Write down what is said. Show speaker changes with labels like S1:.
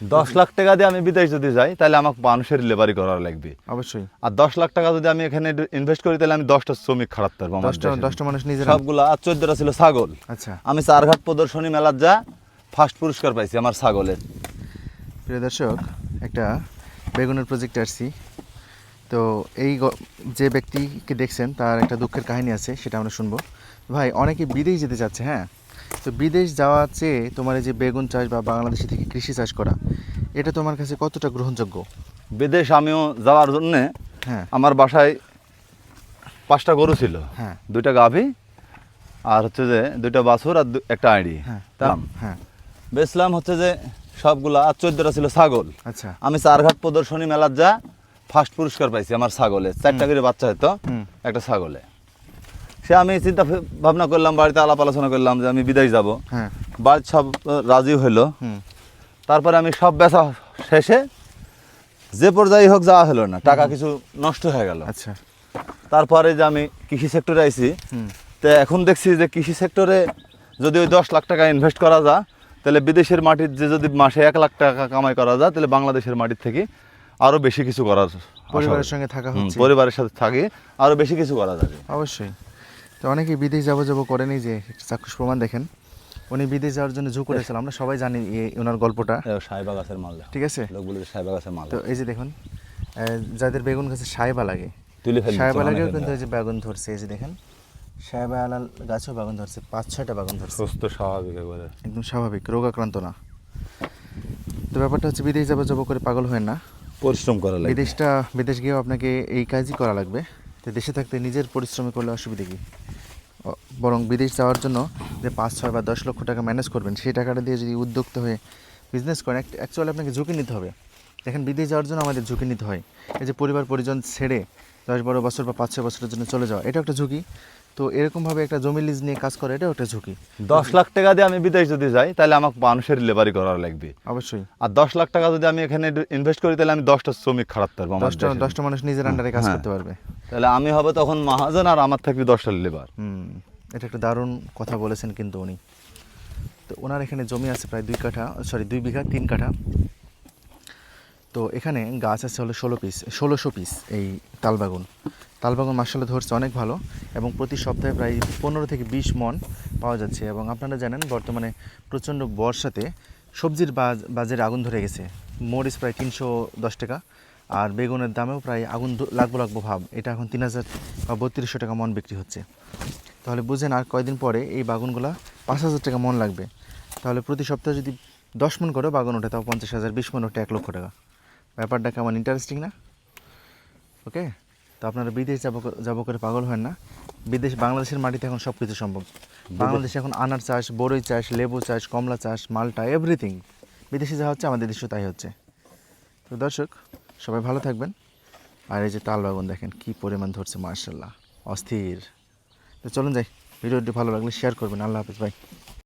S1: দশ লাখ টাকা দিয়ে আমি বিদেশ যদি যাই তাহলে আমাকে মানুষের লেবারি করার লাগবে।
S2: অবশ্যই।
S1: আর দশ লাখ টাকা যদি আমি এখানে ইনভেস্ট করি তাহলে আমি দশটা শ্রমিক খারাপ পারব
S2: দশটা দশটা মানুষ নিজের।
S1: সবগুলা আর চোদ্দটা ছিল ছাগল।
S2: আচ্ছা।
S1: আমি চারঘাট প্রদর্শনী মেলার যা ফার্স্ট পুরস্কার পাইছি আমার ছাগলের।
S2: প্রিয় দর্শক একটা বেগুনের প্রজেক্টে আসছি। তো এই যে ব্যক্তিকে দেখছেন তার একটা দুঃখের কাহিনী আছে সেটা আমরা শুনব। ভাই অনেকে বিদেশ যেতে চাচ্ছে হ্যাঁ? তো বিদেশ যাওয়া চেয়ে তোমার এই যে বেগুন চাষ বা বাংলাদেশে থেকে কৃষি চাষ করা এটা তোমার কাছে কতটা গ্রহণযোগ্য?
S1: বিদেশ আমিও যাওয়ার জন্যে
S2: হ্যাঁ।
S1: আমার বাসায় পাঁচটা গরু ছিল।
S2: হ্যাঁ।
S1: দুইটা গাভী আর হচ্ছে যে দুইটা বাছুর আর একটা আইডি।
S2: হ্যাঁ। হ্যাঁ।
S1: বেচলাম হচ্ছে যে সবগুলা আর চোদ্দটা ছিল ছাগল।
S2: আচ্ছা।
S1: আমি চারঘাট প্রদর্শনী মেলার যা ফার্স্ট পুরস্কার পাইছি আমার ছাগলে। চারটা করে বাচ্চা হতো একটা ছাগলে। সে আমি চিন্তা ভাবনা করলাম বাড়িতে আলাপ আলোচনা করলাম যে আমি বিদেশ যাব।
S2: হ্যাঁ।
S1: বাড়ির সব রাজি হইল। তারপরে আমি সব বেচা শেষে যে পর্যায়ে হোক যাওয়া হলো না টাকা কিছু নষ্ট হয়ে গেল।
S2: আচ্ছা।
S1: তারপরে যে আমি কৃষি সেক্টরে আইছি তো এখন দেখছি যে কৃষি সেক্টরে যদি ওই দশ লাখ টাকা ইনভেস্ট করা যায় তাহলে বিদেশের মাটির যে যদি মাসে এক লাখ টাকা কামাই করা যায় তাহলে বাংলাদেশের মাটির থেকে আরও বেশি কিছু করার
S2: পরিবারের সঙ্গে থাকা হচ্ছে।
S1: পরিবারের সাথে থাকি আরও বেশি কিছু করা যাবে।
S2: অবশ্যই। তো অনেকে বিদেশ যাব যাব করেনি যে চাক্ষুষ প্রমাণ দেখেন। উনি বিদেশ যাওয়ার জন্য ঝুঁক করেছিল আমরা সবাই জানি এই- ওনার গল্পটা।
S1: সাহেবা গাছের মাল
S2: ঠিক আছে?
S1: লোক বলে সাহেবা গাছের মাল
S2: তো এই যে দেখুন যাদের বেগুন গাছে সাহেবা লাগে
S1: তুলে ফেলি
S2: সাহেবা লাগেও কিন্তু এই যে বেগুন ধরছে এই যে দেখেন সাহেবা আলাল গাছেও বেগুন ধরছে পাঁচ ছয়টা বেগুন ধরছে।
S1: সুস্থ স্বাভাবিক একবারে।
S2: একদম স্বাভাবিক রোগাক্রান্ত না। তো ব্যাপারটা হচ্ছে বিদেশ যাব যাব করে পাগল হয় না।
S1: পরিশ্রম করা লাগে
S2: বিদেশটা বিদেশ গিয়েও আপনাকে এই কাজই করা লাগবে তো দেশে থাকতে নিজের পরিশ্রমে করলে অসুবিধে কি? বরং বিদেশ যাওয়ার জন্য যে পাঁচ ছয় বা দশ লক্ষ টাকা ম্যানেজ করবেন সেই টাকাটা দিয়ে যদি উদ্যোক্তা হয়ে বিজনেস করেন অ্যাকচুয়ালি আপনাকে ঝুঁকি নিতে হবে। দেখেন বিদেশ যাওয়ার জন্য আমাদের ঝুঁকি নিতে হয়। এই যে পরিবার পরিজন ছেড়ে দশ বারো বছর বা পাঁচ ছয় বছরের জন্য চলে যাওয়া এটা একটা ঝুঁকি। তো এরকমভাবে একটা জমি লিজ নিয়ে কাজ করা এটাও একটা ঝুঁকি।
S1: দশ লাখ টাকা দিয়ে আমি বিদেশ যদি যাই তাহলে আমাকে মানুষের লেবারি করার লাগবে।
S2: অবশ্যই।
S1: আর দশ লাখ টাকা যদি আমি এখানে ইনভেস্ট করি তাহলে আমি দশটা শ্রমিক খারাপ পারব
S2: দশটা দশটা মানুষ নিজের আন্ডারে কাজ
S1: হ্যাঁ।
S2: করতে পারবে।
S1: তাহলে আমি হবে তখন মহাজন আর আমার থাকবে দশটা লেবার
S2: হুম। এটা একটা দারুণ কথা বলেছেন কিন্তু উনি। তো ওনার এখানে জমি আছে প্রায় দুই কাঠা সরি দুই বিঘা, তিন কাঠা। তো এখানে গাছ আছে হলো ষোলো পিস ষোলোশো পিস এই তালবাগুন। তালবাগুন মাসাল্লাহ ধরছে অনেক ভালো এবং প্রতি সপ্তাহে প্রায় পনেরো থেকে বিশ মন পাওয়া যাচ্ছে এবং আপনারা জানেন বর্তমানে প্রচণ্ড বর্ষাতে সবজির বাজ, বাজারে আগুন ধরে গেছে। মরিচ প্রায় তিনশো দশ টাকা আর বেগুনের দামেও প্রায় আগুন লাগবো লাগবো ভাব। এটা এখন তিন হাজার বা বত্রিশশো টাকা মন বিক্রি হচ্ছে। তাহলে বুঝেন আর কয়দিন পরে এই বাগুনগুলো পাঁচ হাজার টাকা মন লাগবে। তাহলে প্রতি সপ্তাহে যদি দশ মন করে বাগুন ওঠে তাও পঞ্চাশ হাজার বিশ মন ওঠে এক লক্ষ টাকা। ব্যাপারটা কেমন? ইন্টারেস্টিং না? ওকে তো আপনারা বিদেশ যাব যাব করে পাগল হয় না। বিদেশ বাংলাদেশের মাটিতে এখন সব কিছু সম্ভব বাংলাদেশে এখন আনার চাষ বড়ই চাষ লেবু চাষ কমলা চাষ মালটা এভরিথিং বিদেশে যা হচ্ছে আমাদের দেশেও তাই হচ্ছে। তো দর্শক সবাই ভালো থাকবেন। আর এই যে তাল বাগান দেখেন কি পরিমাণ ধরছে মার্শাল্লাহ অস্থির। তো চলুন যাই। ভিডিওটি ভালো লাগলে শেয়ার করবেন। আল্লাহ হাফিজ ভাই